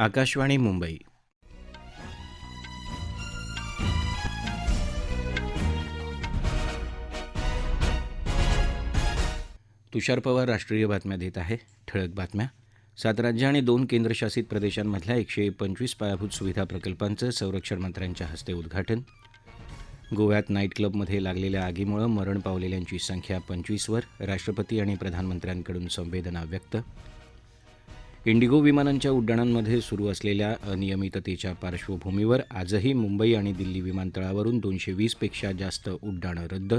आकाशवाणी मुंबई. तुषार पवार राष्ट्रीय बातम्या देत आहे. ठळक बातम्या. सात राज्य आणि दोन केंद्रशासित प्रदेशांमधल्या एकशे पंचवीस पायाभूत सुविधा प्रकल्पांचं संरक्षण मंत्र्यांच्या हस्ते उद्घाटन. गोव्यात नाईट क्लबमध्ये लागलेल्या आगीमुळे मरण पावलेल्यांची संख्या पंचवीसवर राष्ट्रपती आणि प्रधानमंत्र्यांकडून संवेदना व्यक्त. इंडिगो विमानांच्या उड्डाणांमध्ये सुरू असलेल्या अनियमिततेच्या पार्श्वभूमीवर आजही मुंबई आणि दिल्ली विमानतळावरून दोनशे वीसपेक्षा जास्त उड्डाणं रद्द.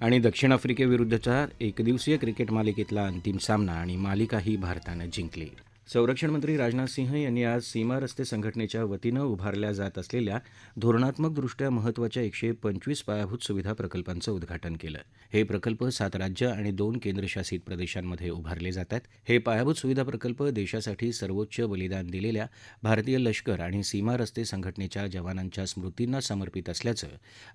आणि दक्षिण आफ्रिकेविरुद्धचा एकदिवसीय क्रिकेट मालिकेतला अंतिम सामना आणि मालिकाही भारतानं जिंकली. संरक्षणमंत्री राजनाथ सिंह यांनी आज सीमा रस्ते संघटनेच्या वतीनं उभारल्या जात असलेल्या धोरणात्मकदृष्ट्या महत्त्वाच्या एकशे पंचवीस पायाभूत सुविधा प्रकल्पांचं उद्घाटन केलं. हे प्रकल्प सात राज्य आणि दोन केंद्रशासित प्रदेशांमध्ये उभारले जातात. हे पायाभूत सुविधा प्रकल्प देशासाठी सर्वोच्च बलिदान दिलेल्या भारतीय लष्कर आणि सीमा रस्ते संघटनेच्या जवानांच्या स्मृतींना समर्पित असल्याचं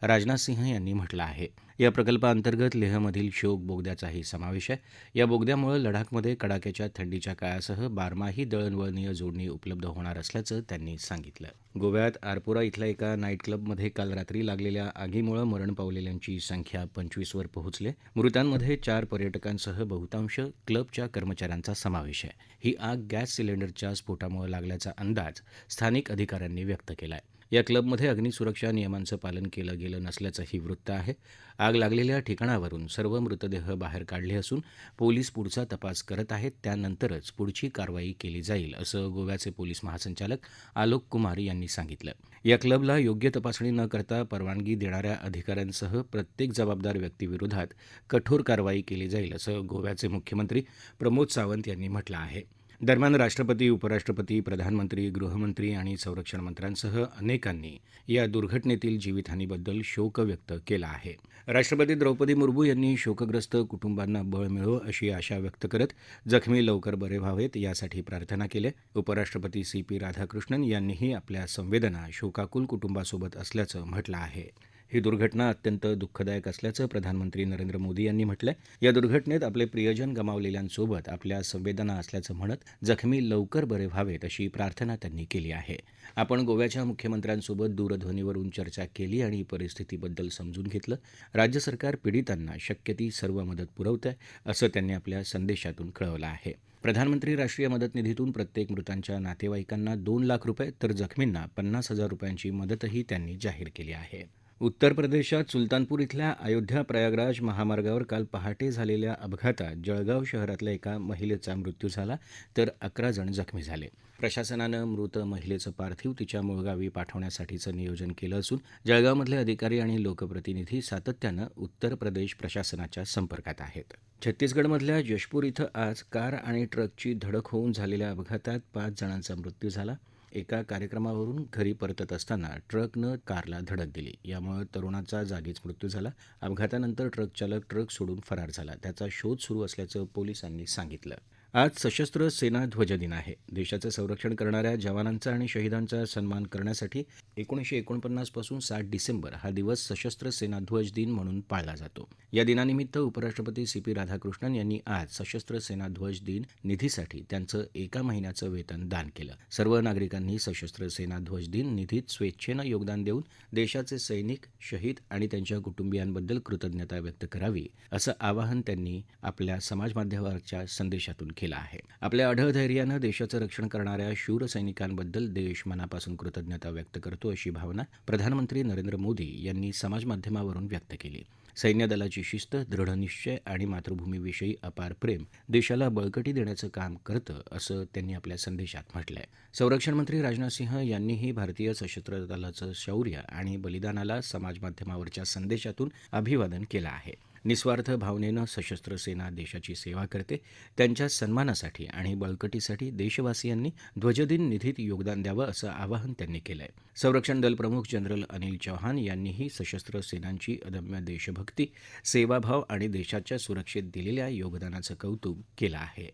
राजनाथ सिंह यांनी म्हटलं आहे. या प्रकल्पाअंतर्गत लेहमधील शोक बोगद्याचाही समावेश आहे. या बोगद्यामुळे लडाखमध्ये कडाक्याच्या थंडीच्या काळासह बारमाही दळणवळणीय जोडणी उपलब्ध होणार असल्याचं त्यांनी सांगितलं. गोव्यात आरपोरा इथल्या एका नाईट क्लबमध्ये काल रात्री लागलेल्या आगीमुळे मरण पावलेल्यांची संख्या पंचवीसवर पोहोचली. मृतांमध्ये चार पर्यटकांसह बहुतांश क्लबच्या कर्मचाऱ्यांचा समावेश आहे. ही आग गॅस सिलेंडरच्या स्फोटामुळे लागल्याचा अंदाज स्थानिक अधिकाऱ्यांनी व्यक्त केला आहे या क्लबमध्ये अग्निसुरक्षा नियमांचं पालन केलं गेलं नसल्याचंही वृत्त आहे. आग लागलेल्या ठिकाणावरून सर्व मृतदेह बाहेर काढले असून पोलीस पुढचा तपास करत आहेत. त्यानंतरच पुढची कारवाई केली जाईल असं गोव्याचे पोलीस महासंचालक आलोक कुमार यांनी सांगितलं. या क्लबला योग्य तपासणी न करता परवानगी देणाऱ्या अधिकाऱ्यांसह प्रत्येक जबाबदार व्यक्तीविरोधात कठोर कारवाई केली जाईल असं गोव्याचे मुख्यमंत्री प्रमोद सावंत यांनी म्हटलं आहे. दरम्यान राष्ट्रपती उपराष्ट्रपती प्रधानमंत्री गृहमंत्री आणि संरक्षण मंत्र्यांसह अनेकांनी या दुर्घटनेतील जीवितहानीबद्दल शोक व्यक्त केला आहे. राष्ट्रपती द्रौपदी मुर्मू यांनी शोकग्रस्त कुटुंबांना बळ मिळो अशी आशा व्यक्त करत जखमी लवकर बरे व्हावेत यासाठी प्रार्थना केली. उपराष्ट्रपती सी पी राधाकृष्णन यांनीही आपल्या संवेदना शोकाकुल कुटुंबासोबत असल्याचं म्हटलं आहे. ही दुर्घटना अत्यंत दुःखदायक असल्याचं प्रधानमंत्री नरेंद्र मोदी यांनी म्हटलंय. या दुर्घटनेत आपले प्रियजन गमावलेल्यांसोबत आपल्या संवेदना असल्याचं म्हणत जखमी लवकर बरे व्हावेत अशी प्रार्थना त्यांनी केली आहे. आपण गोव्याच्या मुख्यमंत्र्यांसोबत दूरध्वनीवरून चर्चा केली आणि परिस्थितीबद्दल समजून घेतलं. राज्य सरकार पीडितांना शक्य ती सर्व मदत पुरवत आहे असं त्यांनी आपल्या संदेशातून कळवलं आहे. प्रधानमंत्री राष्ट्रीय मदत निधीतून प्रत्येक मृतांच्या नातेवाईकांना दोन लाख रुपये तर जखमींना पन्नास हजार रुपयांची मदतही त्यांनी जाहीर केली आहे. उत्तर प्रदेशात सुलतानपूर इथल्या अयोध्या प्रयागराज महामार्गावर काल पहाटे झालेल्या अपघातात जळगाव शहरातल्या एका महिलेचा मृत्यू झाला तर अकरा जण जखमी झाले. प्रशासनानं मृत महिलेचं पार्थिव तिच्या मूळगावी पाठवण्यासाठीचं नियोजन केलं असून जळगावमधले अधिकारी आणि लोकप्रतिनिधी सातत्यानं उत्तर प्रदेश प्रशासनाच्या संपर्कात आहेत. छत्तीसगडमधल्या जशपूर इथं आज कार आणि ट्रकची धडक होऊन झालेल्या अपघातात पाच जणांचा मृत्यू झाला. एका कार्यक्रमावरून घरी परतत असताना ट्रकनं कारला धडक दिली. यामुळे तरुणाचा जागीच मृत्यू झाला. अपघातानंतर ट्रक चालक ट्रक सोडून फरार झाला. त्याचा शोध सुरू असल्याचं पोलिसांनी सांगितलं. आज सशस्त्र सेना ध्वजदिन आहे. देशाचं संरक्षण करणाऱ्या जवानांचा आणि शहीदांचा सन्मान करण्यासाठी एकोणीसशे एकोणपन्नासपासून सात डिसेंबर हा दिवस सशस्त्र सेना ध्वज दिन म्हणून पाळला जातो. या दिनानिमित्त उपराष्ट्रपती सी पी राधाकृष्णन यांनी आज सशस्त्र सेना ध्वज दिन निधीसाठी त्यांचं एका महिन्याचं वेतन दान केलं. सर्व नागरिकांनी सशस्त्र सेना ध्वज दिन निधीत स्वेच्छेनं योगदान देऊन देशाचे सैनिक शहीद आणि त्यांच्या कुटुंबियांबद्दल कृतज्ञता व्यक्त करावी असं आवाहन त्यांनी आपल्या समाजमाध्यमावरच्या संदेशातून केला आहे. आपल्या अढळ धैर्यानं देशाचं रक्षण करणाऱ्या शूर सैनिकांबद्दल देश मनापासून कृतज्ञता व्यक्त करतो अशी भावना प्रधानमंत्री नरेंद्र मोदी यांनी समाजमाध्यमावरून व्यक्त केली. सैन्य दलाची शिस्त दृढनिश्चय आणि मातृभूमीविषयी अपार प्रेम देशाला बळकटी देण्याचं काम करतं असं त्यांनी आपल्या संदेशात म्हटलंय. संरक्षण मंत्री राजनाथ सिंह यांनीही भारतीय सशस्त्र दलाचं शौर्य आणि बलिदानाला समाजमाध्यमावरच्या संदेशातून अभिवादन केलं आहे. निस्वार्थ भावनेनं सशस्त्र सेना देशाची सेवा करते त्यांच्या सन्मानासाठी आणि बळकटीसाठी देशवासियांनी ध्वजदिन निधीत योगदान द्यावं असं आवाहन त्यांनी केलंय. संरक्षण दल प्रमुख जनरल अनिल चौहान यांनीही सशस्त्र सेनांची अदम्य देशभक्ती सेवाभाव आणि देशाच्या सुरक्षेत दिलेल्या योगदानाचं कौतुक केलं आहे.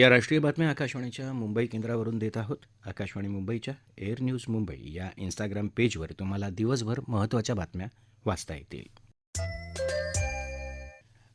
या राष्ट्रीय बातम्या आकाशवाणीच्या मुंबई केंद्रावरून देत आहोत. आकाशवाणी मुंबईच्या एअर न्यूज मुंबई या इन्स्टाग्राम पेजवर तुम्हाला दिवसभर महत्त्वाच्या बातम्या वाचता येतील.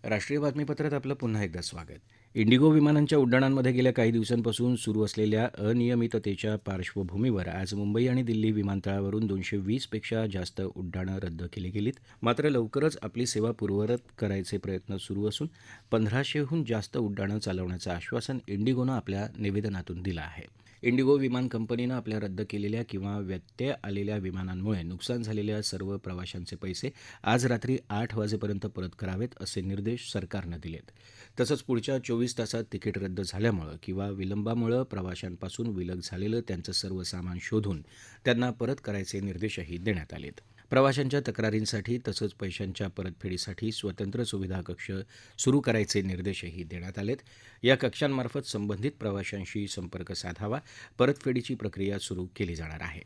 राष्ट्रीय बातमीपत्रात आपलं पुन्हा एकदा स्वागत. इंडिगो विमानांच्या उड्डाणांमध्ये गेल्या काही दिवसांपासून सुरू असलेल्या अनियमिततेच्या पार्श्वभूमीवर आज मुंबई आणि दिल्ली विमानतळावरून दोनशे वीसपेक्षा जास्त उड्डाणं रद्द केली गेलीत. मात्र लवकरच आपली सेवा पूर्ववत करायचे प्रयत्न सुरू असून पंधराशेहून जास्त उड्डाणं चालवण्याचं आश्वासन इंडिगोनं आपल्या निवेदनातून दिलं आहे. इंडिगो विमान कंपनीनं आपल्या रद्द केलेल्या किंवा व्यत्यय आलेल्या विमानांमुळे नुकसान झालेल्या सर्व प्रवाशांचे पैसे आज रात्री आठ वाजेपर्यंत परत करावेत असे निर्देश सरकारनं दिलेत. तसंच पुढच्या चोवीस तासात तिकीट रद्द झाल्यामुळं किंवा विलंबामुळं प्रवाशांपासून विलग झालेलं त्यांचं सर्व सामान शोधून त्यांना परत करायचे निर्देशही देण्यात आले आहेत प्रवाशांच्या तक्रारींसाठी तसंच पैशांच्या परतफेडीसाठी स्वतंत्र सुविधा कक्ष सुरू करायचे निर्देशही देण्यात आलेत. या कक्षांमार्फत संबंधित प्रवाशांशी संपर्क साधावा परतफेडीची प्रक्रिया सुरू केली जाणार आहे.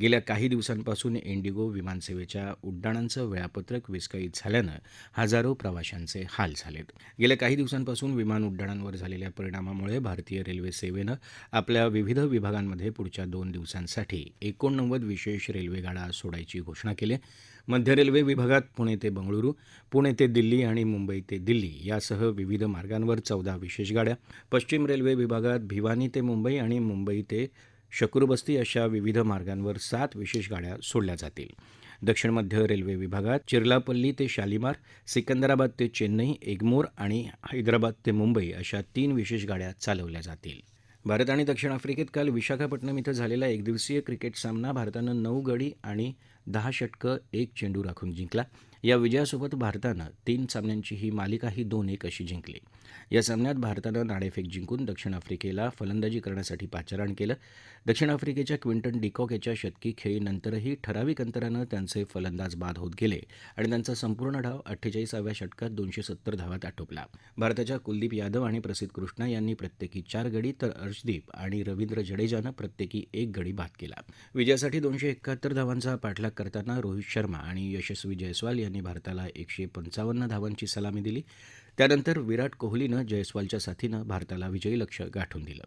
गेल्या काही दिवसांपासून इंडिगो विमानसेवेच्या उड्डाणांचं वेळापत्रक विस्कळीत झाल्यानं हजारो प्रवाशांचे हाल झालेत. गेल्या काही दिवसांपासून विमान उड्डाणांवर झालेल्या परिणामामुळे भारतीय रेल्वे सेवेनं आपल्या विविध विभागांमध्ये पुढच्या दोन दिवसांसाठी एकोणनव्वद विशेष रेल्वेगाड्या सोडायची घोषणा केली. मध्य रेल्वे विभागात पुणे ते बंगळुरू पुणे ते दिल्ली आणि मुंबई ते दिल्ली यासह विविध मार्गांवर चौदा विशेष गाड्या. पश्चिम रेल्वे विभागात भिवानी ते मुंबई आणि मुंबई ते शकूरबस्ती अशा विविध मार्गांवर सात विशेष गाड्या सोडल्या जातील. दक्षिण मध्य रेल्वे विभागात चिर्लापल्ली ते शालिमार सिकंदराबाद ते चेन्नई एग्मोर आणि हैदराबाद ते मुंबई अशा तीन विशेष गाड्या चालवल्या जातील. भारत आणि दक्षिण आफ्रिकेत काल विशाखापट्टणम इथं झालेला एकदिवसीय क्रिकेट सामना भारतानं नऊ गडी आणि दहा षटकं एक चेंडू राखून जिंकला. या विजयासोबत भारतानं तीन सामन्यांची ही मालिकाही दोन एक अशी जिंकली. या सामन्यात भारतानं नाणेफेक जिंकून दक्षिण आफ्रिकेला फलंदाजी करण्यासाठी पाचारण केलं. दक्षिण आफ्रिकेच्या क्विंटन डिकॉक याच्या शतकी खेळीनंतरही ठराविक अंतरानं त्यांचे फलंदाज बाद होत गेले आणि त्यांचा संपूर्ण डाव अठ्ठेचाळीसाव्या षटकात दोनशे सत्तर धावात आटोपला. भारताच्या कुलदीप यादव आणि प्रसिद्ध कृष्णा यांनी प्रत्येकी चार गडी तर अर्शदीप आणि रवींद्र जडेजानं प्रत्येकी एक गडी बाद केला. विजयासाठी दोनशे एकाहत्तर धावांचा पाठलाग करताना रोहित शर्मा आणि यशस्वी जयस्वाल यांनी भारताला एकशे पंचावन्न धावांची सलामी दिली. त्यानंतर विराट कोहलीनं जयस्वालच्या साथीनं भारताला विजयी लक्ष गाठून दिलं.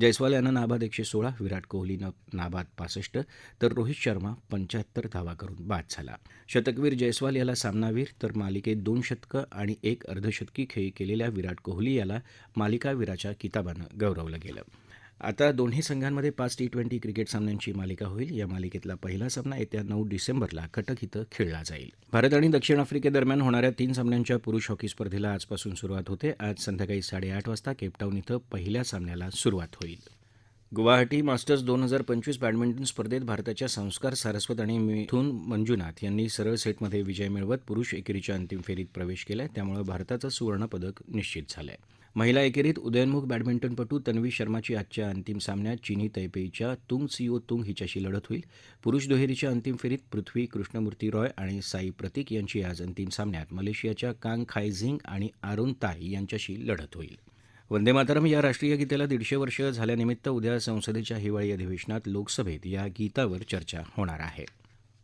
जयस्वाल यानं नाबाद एकशे सोळा विराट कोहलीनं नाबाद पासष्ट तर रोहित शर्मा पंच्याहत्तर धावा करून बाद झाला. शतकवीर जयस्वाल याला सामनावीर तर मालिकेत दोन शतकं आणि एक अर्धशतकी खेळी केलेल्या विराट कोहली याला मालिकावीराच्या किताबानं गौरवलं गेलं. आता दोन्ही संघांमध्ये पाच टी ट्वेंटी क्रिकेट सामन्यांची मालिका होईल. या मालिकेतला पहिला सामना येत्या नऊ डिसेंबरला कटक इथं खेळला जाईल. भारत आणि दक्षिण आफ्रिकेदरम्यान होणाऱ्या तीन सामन्यांच्या पुरुष हॉकी स्पर्धेला आजपासून सुरुवात होते. आज संध्याकाळी साडेआठ वाजता केपटाऊन इथं पहिल्या सामन्याला सुरुवात होईल. गुवाहाटी मास्टर्स दोन हजार पंचवीस बॅडमिंटन स्पर्धेत भारताच्या संस्कार सारस्वत आणि मिथून मंजुनाथ यांनी सरळ सेटमध्ये विजय मिळवत पुरुष एकेरीच्या अंतिम फेरीत प्रवेश केलाय. त्यामुळे भारताचं सुवर्णपदक निश्चित झालं आहे महिला एकेरीत उदयोन्मुख बॅडमिंटनपटू तन्वी शर्माची आजच्या अंतिम सामन्यात चीनी तैपेईच्या तुंग सिओ तुंग हिच्याशी लढत होईल. पुरुष दुहेरीच्या अंतिम फेरीत पृथ्वी कृष्णमूर्ती रॉय आणि साई प्रतीक यांची आज अंतिम सामन्यात मलेशियाच्या कांग खायझिंग आणि आरोन ताई यांच्याशी लढत होईल. वंदे मातरम या राष्ट्रीय गीतेला दीडशे वर्ष झाल्यानिमित्त उद्या संसदेच्या हिवाळी अधिवेशनात लोकसभेत या गीतावर चर्चा होणार आहे.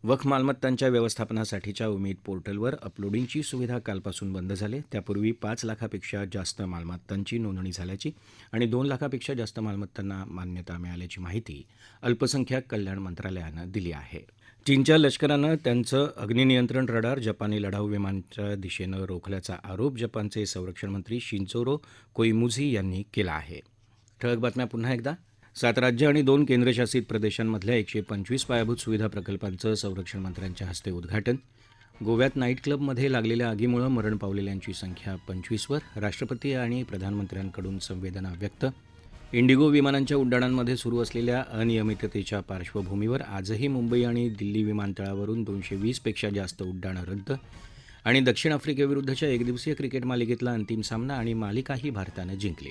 वख मालमत्तांच्या व्यवस्थापनासाठीच्या उमेद पोर्टलवर अपलोडिंगची सुविधा कालपासून बंद झाली. त्यापूर्वी पाच लाखापेक्षा जास्त मालमत्तांची नोंदणी झाल्याची आणि दोन लाखापेक्षा जास्त मालमत्तांना मान्यता मिळाल्याची माहिती अल्पसंख्याक कल्याण मंत्रालयानं दिली आहे. चीनच्या लष्करानं त्यांचं अग्निनियंत्रण रडार जपानी लढाऊ विमानाच्या दिशेनं रोखल्याचा आरोप जपानचे संरक्षण मंत्री शिंचोरो कोईमुझी यांनी केला आहे. ठळक बातम्या पुन्हा एकदा. सात राज्य आणि दोन केंद्रशासित प्रदेशांमधल्या एकशे पंचवीस पायाभूत सुविधा प्रकल्पांचं संरक्षण मंत्र्यांच्या हस्ते उद्घाटन. गोव्यात नाईट क्लबमध्ये लागलेल्या आगीमुळे मरण पावलेल्यांची संख्या पंचवीसवर राष्ट्रपती आणि प्रधानमंत्र्यांकडून संवेदना व्यक्त. इंडिगो विमानांच्या उड्डाणांमध्ये सुरू असलेल्या अनियमिततेच्या पार्श्वभूमीवर आजही मुंबई आणि दिल्ली विमानतळावरून दोनशे वीसपेक्षा जास्त उड्डाणं रद्द. आणि दक्षिण आफ्रिकेविरुद्धच्या एकदिवसीय क्रिकेट मालिकेतला अंतिम सामना आणि मालिकाही भारतानं जिंकली.